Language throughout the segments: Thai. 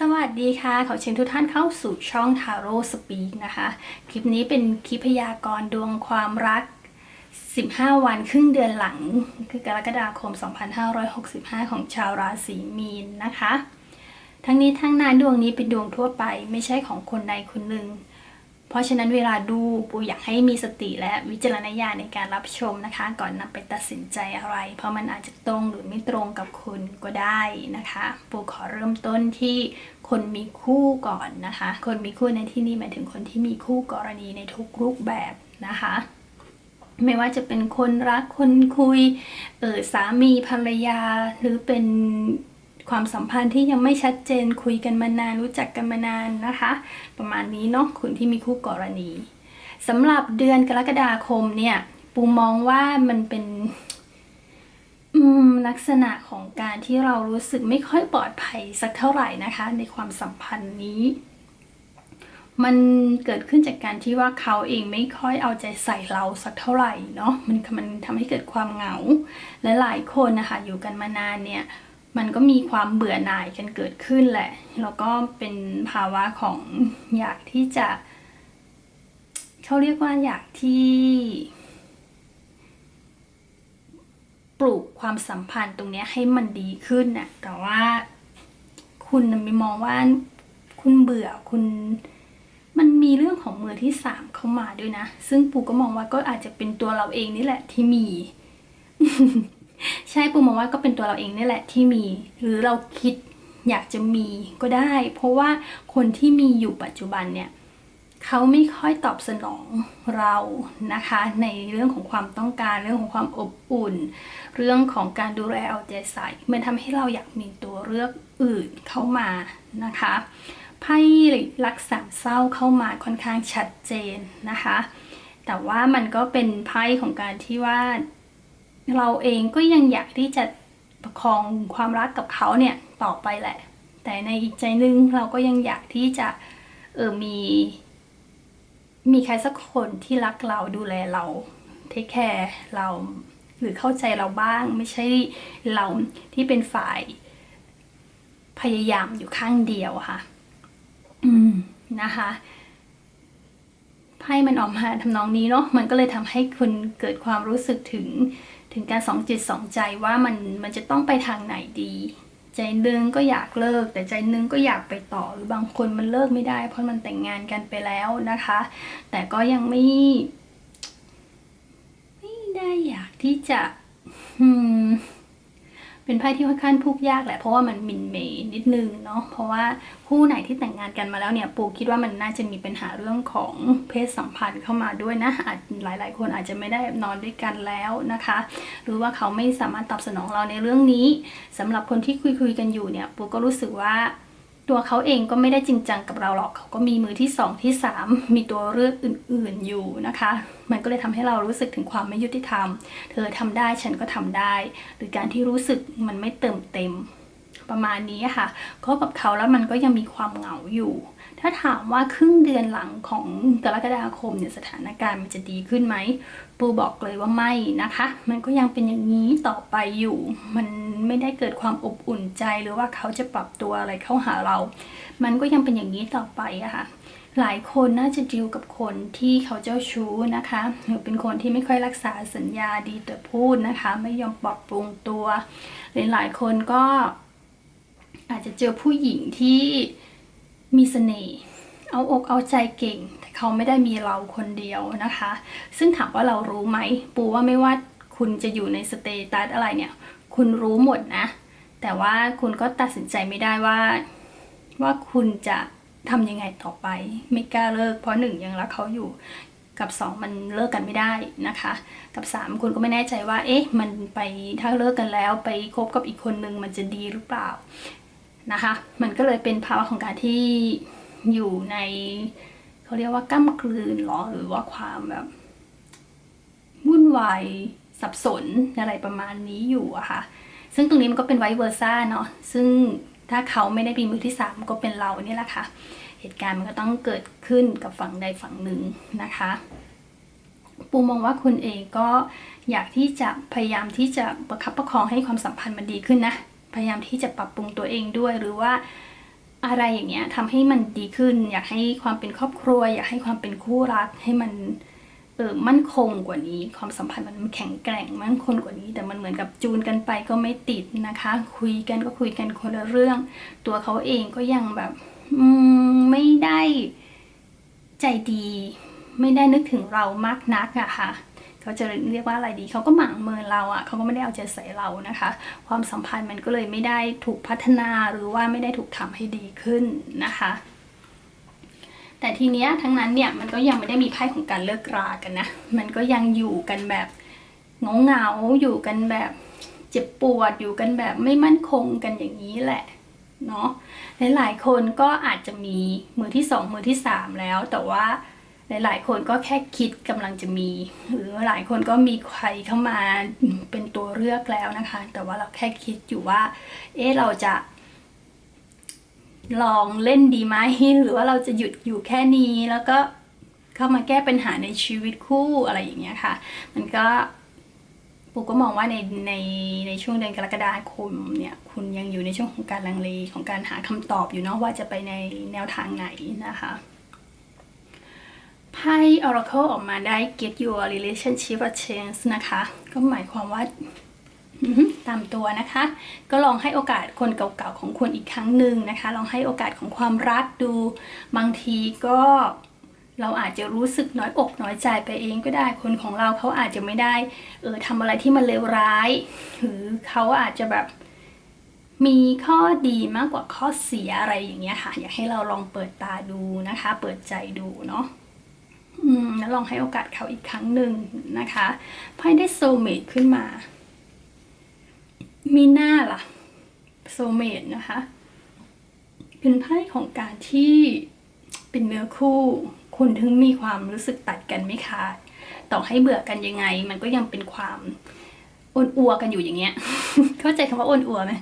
สวัสดีค่ะ ขอเชิญทุกท่านเข้าสู่ช่องทาโร่สปีกนะคะ คลิปนี้เป็นคลิปพยากรณ์ดวงความรัก 15 วันครึ่งเดือนหลัง คือกรกฎาคม 2565 ของชาวราศีมีนนะคะ ทั้งนี้ทั้งนั้นดวงนี้เป็นดวงทั่วไปไม่ใช่ของคนใดคนหนึ่ง เพราะฉะนั้นเวลาดูปูอยากให้มีสติและวิจารณญาณในการรับชมนะคะ ก่อนนำไปตัดสินใจอะไร เพราะมันอาจจะตรงหรือไม่ตรงกับคุณก็ได้นะคะ ปูขอเริ่มต้นที่คนมีคู่ก่อนนะคะ คนมีคู่ในที่นี้หมายถึงคนที่มีคู่กรณีในทุกรูปแบบนะคะ ไม่ว่าจะเป็นคนรักคนคุยเออสามีภรรยาหรือเป็น ความสัมพันธ์ที่ยังไม่ชัดเจนคุยกันมานานรู้จักกันมานานนะคะ ประมาณนี้เนาะคุณที่มีคู่กรณีสำหรับเดือนกรกฎาคมเนี่ยปูมองว่ามันเป็นลักษณะของการที่เรารู้สึกไม่ค่อยปลอดภัยสักเท่าไหร่นะคะ ในความสัมพันธ์นี้ มันเกิดขึ้นจากการที่ว่าเขาเองไม่ค่อยเอาใจใส่เราสักเท่าไหร่เนาะมันมันทำให้เกิดความเหงาและหลายคนนะคะอยู่กันมานานเนี่ย มันก็มีความเบื่อหน่ายกันเกิดขึ้นแหละ แล้วก็เป็นภาวะของอยากที่จะเขาเรียกว่าอยากที่ ปลูกความสัมพันธ์ตรงนี้ให้มันดีขึ้นน่ะ แต่ว่าคุณไม่มองว่าคุณเบื่อคุณมันมีเรื่องของมือที่สามเข้ามาด้วยนะ ซึ่งปู่ก็มองว่าก็อาจจะเป็นตัวเราเองนี่แหละที่มี ช่ปูมองว่าก็เป็นตัวเราเองนี่แหละที่มี หรือเราคิดอยากจะมีก็ได้ เพราะว่าคนที่มีอยู่ปัจจุบันเนี่ยเขาไม่ค่อยตอบสนองเรานะคะ ในเรื่องของความต้องการเรื่องของความอบอุ่น เรื่องของการดูแลเอาใจใส่มันทำให้เราอยากมีตัวเลือกอื่นเข้ามานะคะไพ่รักสามเศร้าเข้ามาค่อนข้างชัดเจนนะคะ แต่ว่ามันก็เป็นไพ่ของการที่ว่า เราเองก็ยังอยากที่จะประคองความรักกับเขาเนี่ยต่อไปแหละ แต่ในอีกใจนึงเราก็ยังอยากที่จะเออมี มีใครสักคนที่รักเราดูแลเราเทคแคร์เราหรือเข้าใจเราบ้างไม่ใช่เราที่เป็นฝ่ายพยายามอยู่ข้างเดียวค่ะ อืมนะคะ ไพ่มันออกมาทำนองนี้เนาะมันก็เลยทำให้คุณเกิดความรู้สึกถึงถึงการสองจิตสองใจว่ามันมันจะต้องไปทางไหนดี ใจนึงก็อยากเลิก แต่ใจนึงก็อยากไปต่อหรือบางคนมันเลิกไม่ได้ เพราะมันแต่งงานกันไปแล้วนะคะ แต่ก็ยังไม่ ไม่ได้อยากที่จะ อืม เป็นไพ่ที่ค่อนข้างพูกยากแหละเพราะว่ามันมินเมย์นิดนึงเนาะเพราะว่าคู่ไหนที่แต่งงานกันมาแล้วเนี่ยปูคิดว่ามันน่าจะมีปัญหาเรื่องของเพศสัมพันธ์เข้ามาด้วยนะอาจหลาย ๆ คนอาจจะไม่ได้นอนด้วยกันแล้วนะคะ หรือว่าเขาไม่สามารถตอบสนองเราในเรื่องนี้สำหรับคนที่คุยคุยๆกันอยู่เนี่ยปูก็รู้สึกว่า ตัวเขาเองก็ไม่ได้จริงจังกับเราหรอกเขาก็มีมือที่สองที่สามมีตัวเลือกอื่นๆอยู่นะคะ มันก็เลยทำให้เรารู้สึกถึงความไม่ยุติธรรม เธอทำได้ฉันก็ทำได้ หรือการที่รู้สึกมันไม่เติมเต็ม ประมาณนี้ค่ะก็กับเขาแล้วมันก็ยังมีความเหงาอยู่ ถ้าถามว่าครึ่งเดือนหลังของกรกฎาคมเนี่ยสถานการณ์มันจะดีขึ้นไหม ปูบอกเลยว่าไม่นะคะ มันก็ยังเป็นอย่างนี้ต่อไปอยู่ มันไม่ได้เกิดความอบอุ่นใจหรือว่าเขาจะปรับตัวอะไรเข้าหาเรา มันก็ยังเป็นอย่างนี้ต่อไปอะค่ะหลายคนน่าจะดีลกับคนที่เขาเจ้าชู้นะคะหรือเป็นคนที่ไม่ค่อยรักษาสัญญาดีแต่พูดนะคะ ไม่ยอมปรับปรุงตัวหรือหลายคนก็อาจจะเจอผู้หญิงที่ มีเสน่ห์เอาอกเอาใจเก่ง แต่เขาไม่ได้มีเราคนเดียวนะคะ ซึ่งถามว่าเรารู้ไหม ปูว่าไม่ว่าคุณจะอยู่ในสเตตัสอะไรเนี่ย คุณรู้หมดนะ แต่ว่าคุณก็ตัดสินใจไม่ได้ว่า ว่าคุณจะทำยังไงต่อไป ไม่กล้าเลิก เพราะหนึ่งยังรักเขาอยู่กับสองมันเลิกกันไม่ได้นะคะ กับสามคุณก็ไม่แน่ใจว่า เอ๊ะ มันไปถ้าเลิกกันแล้วไปคบกับอีกคนนึงมันจะดีหรือเปล่า นะคะ มันก็เลยเป็นภาวะของการที่อยู่ในเขาเรียกว่าก้ากลืนหรอหรือว่าความแบบวุ่นวายสับสนอะไรประมาณนี้อยู่อะค่ะ ซึ่งตรงนี้มันก็เป็นไวเวอร์ซ่าเนาะซึ่งถ้าเขาไม่ได้มีมือที่สามก็เป็นเราเนี่ยแหละค่ะ เหตุการณ์มันก็ต้องเกิดขึ้นกับฝั่งใดฝั่งหนึ่งนะคะ ปูมองว่าคุณเองก็อยากที่จะพยายามที่จะประคับประคองให้ความสัมพันธ์มันดีขึ้นนะ พยายามที่จะปรับปรุงตัวเองด้วย หรือว่าอะไรอย่างเงี้ยทำให้มันดีขึ้น อยากให้ความเป็นครอบครัว อยากให้ความเป็นคู่รักให้มันเออมั่นคงกว่านี้ ความสัมพันธ์มันแข็งแกร่งมั่นคงกว่านี้ แต่มันเหมือนกับจูนกันไปก็ไม่ติดนะคะ คุยกันก็คุยกันคนละเรื่อง ตัวเขาเองก็ยังแบบอืมไม่ได้ใจดี ไม่ได้นึกถึงเรามากนักอะค่ะ เขาจะเรียกว่าอะไรดีเขาก็หมั่งเมินเราอะเขาก็ไม่ได้เอาใจใส่เรานะคะ ความสัมพันธ์มันก็เลยไม่ได้ถูกพัฒนาหรือว่าไม่ได้ถูกทำให้ดีขึ้นนะคะ แต่ทีเนี้ยทั้งนั้นเนี่ยมันก็ยังไม่ได้มีไพ่ของการเลิกรากันนะมันก็ยังอยู่กันแบบเงาเงาอยู่กันแบบเจ็บปวดอยู่กันแบบไม่มั่นคงกันอย่างนี้แหละเนาะหลายๆคนก็อาจจะมีมือที่สองมือที่สามแล้วแต่ว่า หลายๆ คนก็แค่คิดกำลังจะมี หรือหลายคนก็มีใครเข้ามาเป็นตัวเลือกแล้วนะคะ แต่ว่าเราแค่คิดอยู่ว่า เอ๊ะเราจะ ลองเล่นดีไหมหรือว่าเราจะหยุดอยู่แค่นี้แล้วก็เข้ามาแก้ปัญหาในชีวิตคู่อะไรอย่างเงี้ยค่ะ มันก็ปูก็มองว่าในในในช่วงเดือนกรกฎาคมเนี่ยคุณยังอยู่ในช่วงของการลังเลของการหาคำตอบอยู่เนาะว่าจะไปในแนวทางไหนนะคะ ไพ่ Oracle ออกมาได้ get your relationship a chance นะคะ ก็หมายความว่าตามตัวนะคะ ก็ลองให้โอกาสคนเก่าๆของคุณอีกครั้งหนึ่งนะคะ ลองให้โอกาสของความรักดู บางทีก็เราอาจจะรู้สึกน้อยอกน้อยใจไปเองก็ได้ คนของเราเขาอาจจะไม่ได้ เออทำอะไรที่มันเลวร้าย หรือเขาอาจจะแบบมีข้อดีมากกว่าข้อเสียอะไรอย่างเงี้ยค่ะ อยากให้เราลองเปิดตาดูนะคะ เปิดใจดูเนาะ แล้วลองให้โอกาสเขาอีกครั้งหนึ่งนะคะไพ่ได้โซเม e ขึ้นมา มีหน้าล่ะโซเม e นะคะ เป็นไพ่ของการที่เป็นเนื้อคู่ คุณถึงมีความรู้สึกตัดกันไม่ขาดต่อให้เบื่อกันยังไง มันก็ยังเป็นความอ้วนอัวกันอยู่อย่างเงี้ย เข้าใจคำว่าอ้วนอัวไหม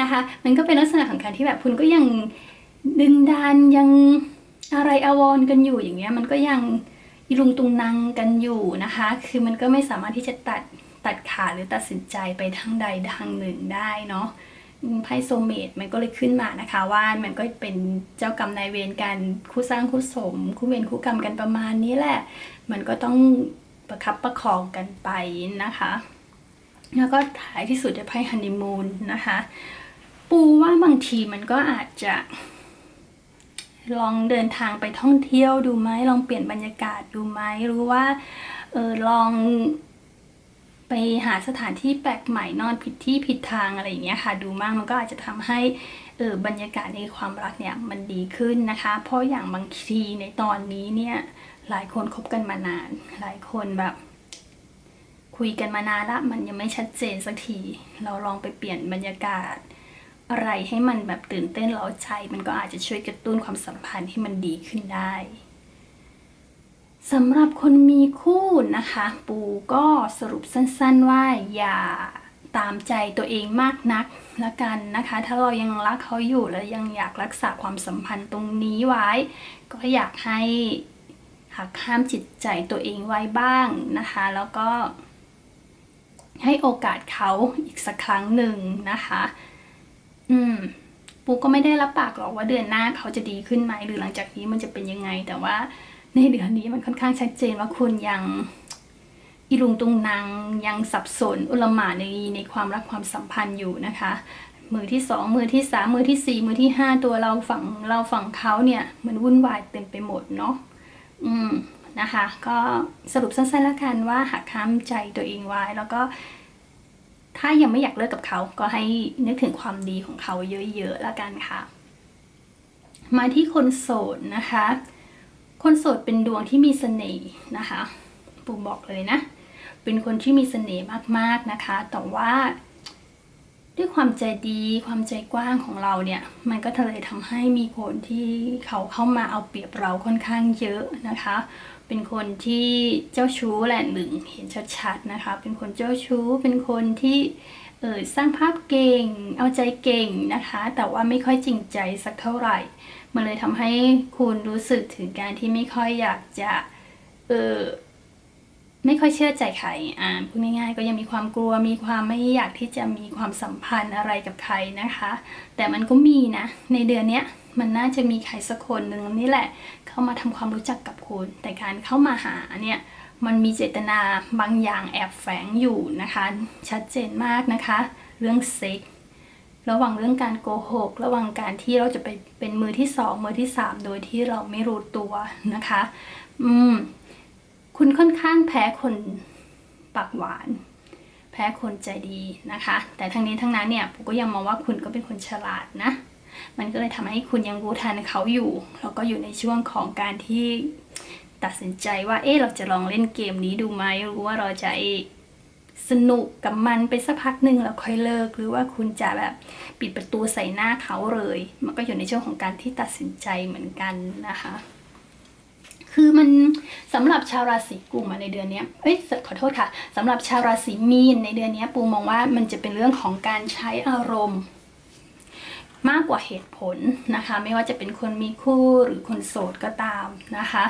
นะคะ มันก็เป็นลักษณะของการที่แบบคุณก็ยังดึงดันยัง อะไรอวรกันอยู่อย่างเงี้ยมันก็ยังอีลุงตุงนังกันอยู่นะคะ คือมันก็ไม่สามารถที่จะตัดตัดขาดหรือตัดสินใจไปทางใดทางหนึ่งได้เนาะไพ่โซเมตมันก็เลยขึ้นมานะคะ ว่ามันก็เป็นเจ้ากรรมนายเวรกันคู่สร้างคู่สม คู่เวรคู่กรรมกันประมาณนี้แหละ มันก็ต้องประคับประคองกันไปนะคะ แล้วก็ท้ายที่สุดได้ไพ่ฮันนีมูนนะคะ ปูว่าบางทีมันก็อาจจะ ลองเดินทางไปท่องเที่ยวดูไหมลองเปลี่ยนบรรยากาศดูไหมรือว่าเออลองไปหาสถานที่แปลกใหม่นอนผิดที่ผิดทางอะไรอย่างเงี้ยค่ะ ดูมากมันก็อาจจะทำให้เออบรรยากาศในความรักเนี่ยมันดีขึ้นนะคะ เพราะอย่างบางทีในตอนนี้เนี่ยหลายคนคบกันมานาน หลายคนแบบ คุยกันมานานละมันยังไม่ชัดเจนสักที เราลองไปเปลี่ยนบรรยากาศ อะไรให้มันแบบตื่นเต้นเร้าใจมันก็อาจจะช่วยกระตุ้นความสัมพันธ์ให้มันดีขึ้นได้สำหรับคนมีคู่นะคะ ปูก็สรุปสั้นๆว่าอย่าตามใจตัวเองมากนักละกันนะคะ ถ้าเรายังรักเขาอยู่และยังอยากรักษาความสัมพันธ์ตรงนี้ไว้ ก็อยากให้หักห้ามจิตใจตัวเองไว้บ้างนะคะ แล้วก็ให้โอกาสเขาอีกสักครั้งหนึ่งนะคะ อืม ปูก็ไม่ได้รับปากหรอกว่าเดือนหน้าเขาจะดีขึ้นไหมหรือหลังจากนี้มันจะเป็นยังไง แต่ว่าในเดือนนี้มันค่อนข้างชัดเจนว่าคุณยังอีลุงตุงนางยังสับสนอุลหมาในในความรักความสัมพันธ์อยู่นะคะ มือที่สองมือที่สามมือที่สี่มือที่ห้าตัวเราฝั่งเราฝั่งเขาเนี่ยมันวุ่นวายเต็มไปหมดเนาะอืมนะคะ ก็สรุปสั้นๆแล้วกันว่าหักห้ามใจตัวเองไว้แล้วก็ ถ้ายังไม่อยากเลิกกับเขาก็ให้นึกถึงความดีของเขาเยอะๆแล้วกันค่ะ มาที่คนโสดนะคะ คนโสดเป็นดวงที่มีเสน่ห์นะคะ ปูบอกเลยนะ เป็นคนที่มีเสน่ห์มากๆนะคะ แต่ว่า ด้วยความใจดีความใจกว้างของเราเนี่ย มันก็เลยทำให้มีคนที่เขาเข้ามาเอาเปรียบเราค่อนข้างเยอะนะคะ เป็นคนที่เจ้าชู้แหละหนึ่งเห็นชัดๆนะคะ เป็นคนเจ้าชู้เป็นคนที่เออสร้างภาพเก่ง เอาใจเก่งนะคะ แต่ว่าไม่ค่อยจริงใจสักเท่าไหร่ มันเลยทำให้คุณรู้สึกถึงการที่ไม่ค่อยอยากจะเออ ไม่ค่อยเชื่อใจใครอ่าพูดง่ายๆก็ยังมีความกลัวมีความไม่อยากที่จะมีความสัมพันธ์อะไรกับใครนะคะ แต่มันก็มีนะ ในเดือนเนี้ยมันน่าจะมีใครสักคนหนึ่งนี่แหละ เข้ามาทำความรู้จักกับคุณ แต่การเข้ามาหาเนี่ยมันมีเจตนาบางอย่างแอบแฝงอยู่นะคะ ชัดเจนมากนะคะ เรื่องเซ็กระหว่างเรื่องการโกหก ระหว่างการที่เราจะไปเป็นมือที่สองมือที่สามโดยที่เราไม่รู้ตัวนะคะ อืม คุณค่อนข้างแพ้คนปากหวาน แพ้คนใจดีนะคะ แต่ทั้งนี้ทั้งนั้นเนี่ยผมก็ยังมองว่าคุณก็เป็นคนฉลาดนะ มันก็เลยทำให้คุณยังรู้ทันเขาอยู่แล้วก็อยู่ในช่วงของการที่ตัดสินใจว่าเอ๊ะเราจะลองเล่นเกมนี้ดูไหมหรือว่าเราจะสนุกกับมันไปสักพักหนึ่งแล้วค่อยเลิก หรือว่าคุณจะแบบปิดประตูใส่หน้าเขาเลย มันก็อยู่ในช่วงของการที่ตัดสินใจเหมือนกันนะคะ คือมัน สำหรับชาวราศีกุมในเดือนนี้เอ้ยขอโทษค่ะสำหรับชาวราศีมีนในเดือนนี้ปูมองว่ามันจะเป็นเรื่องของการใช้อารมณ์ มากกว่าเหตุผลนะคะ ไม่ว่าจะเป็นคนมีคู่หรือคนโสดก็ตามนะคะ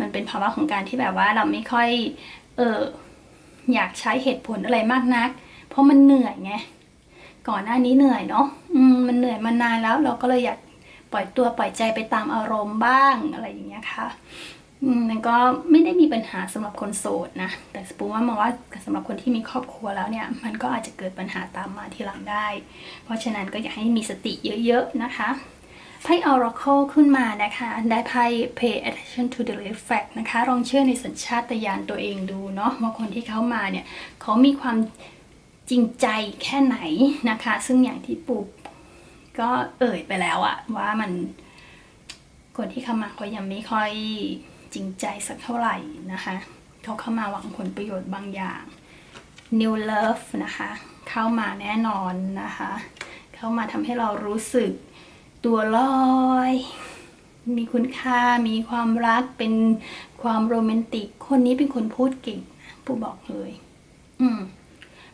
มันเป็นภาวะของการที่แบบว่าเราไม่ค่อยเอออยากใช้เหตุผลอะไรมากนัก เพราะมันเหนื่อยไงก่อนหน้านี้เหนื่อยเนาะอืมมันเหนื่อยมานานแล้วเราก็เลยอยากปล่อยตัวปล่อยใจไปตามอารมณ์บ้างอะไรอย่างเงี้ยค่ะ มันก็ไม่ได้มีปัญหาสำหรับคนโสดนะ แต่สปูว่ามองว่าสำหรับคนที่มีครอบครัวแล้วเนี่ย มันก็อาจจะเกิดปัญหาตามมาทีหลังได้ เพราะฉะนั้นก็อยากให้มีสติเยอะๆนะคะ ไพ่ Oracle ขึ้นมานะคะ ได้ไพ่ Pay attention to the red flag นะคะ ลองเชื่อในสัญชาตญาณตัวเองดูเนาะว่าคนที่เขามาเนี่ยเขามีความจริงใจแค่ไหนนะคะ ซึ่งอย่างที่ปูก็เอ่ยไปแล้วอะว่ามันคนที่เข้ามาเขายังไม่ค่อย จริงใจสักเท่าไหร่นะคะเขาเข้ามาหวังผลประโยชน์บางอย่าง New Love นะคะ เข้ามาแน่นอนนะคะ เข้ามาทำให้เรารู้สึกตัวลอย มีคุณค่ามีความรักเป็นความโรแมนติก คนนี้เป็นคนพูดเก่งผู้บอกเลย อืม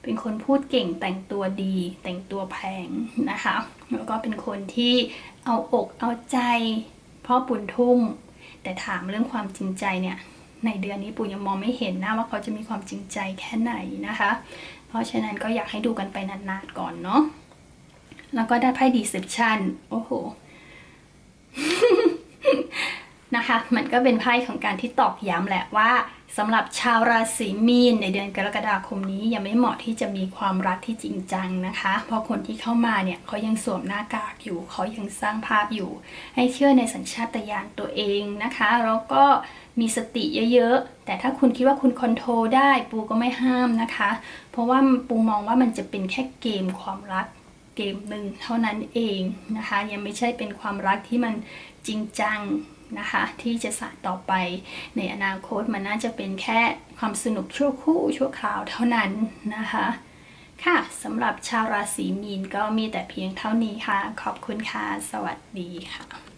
เป็นคนพูดเก่งแต่งตัวดี แต่งตัวแพงนะคะ แล้วก็เป็นคนที่เอาอกเอาใจพ่อปุณทุ่ม แต่ถามเรื่องความจริงใจเนี่ยในเดือนนี้ปู่ยังมองไม่เห็นนะว่าเขาจะมีความจริงใจแค่ไหนนะคะ เพราะฉะนั้นก็อยากให้ดูกันไปนานๆก่อนเนาะแล้วก็ได้ไพ่ดีเซปชันโอ้โหนะคะ มันก็เป็นไพ่ของการที่ตอกย้ำแหละว่า สำหรับชาวราศีมีนในเดือนกรกฎาคมนี้ยังไม่เหมาะที่จะมีความรักที่จริงจังนะคะ เพราะคนที่เข้ามาเนี่ยเขายังสวมหน้ากากอยู่เขายังสร้างภาพอยู่ ให้เชื่อในสัญชาตญาณตัวเองนะคะแล้วก็มีสติเยอะๆ แต่ถ้าคุณคิดว่าคุณคอนโทรลได้ปูก็ไม่ห้ามนะคะ เพราะว่าปูมองว่ามันจะเป็นแค่เกมความรักเกมหนึ่งเท่านั้นเองนะคะ ยังไม่ใช่เป็นความรักที่มันจริงจัง นะคะ ที่จะสานต่อไปในอนาคตมันน่าจะเป็นแค่ความสนุกชั่วครู่ชั่วคราวเท่านั้นนะคะค่ะสำหรับชาวราศีมีนก็มีแต่เพียงเท่านี้ค่ะ ขอบคุณค่ะ สวัสดีค่ะ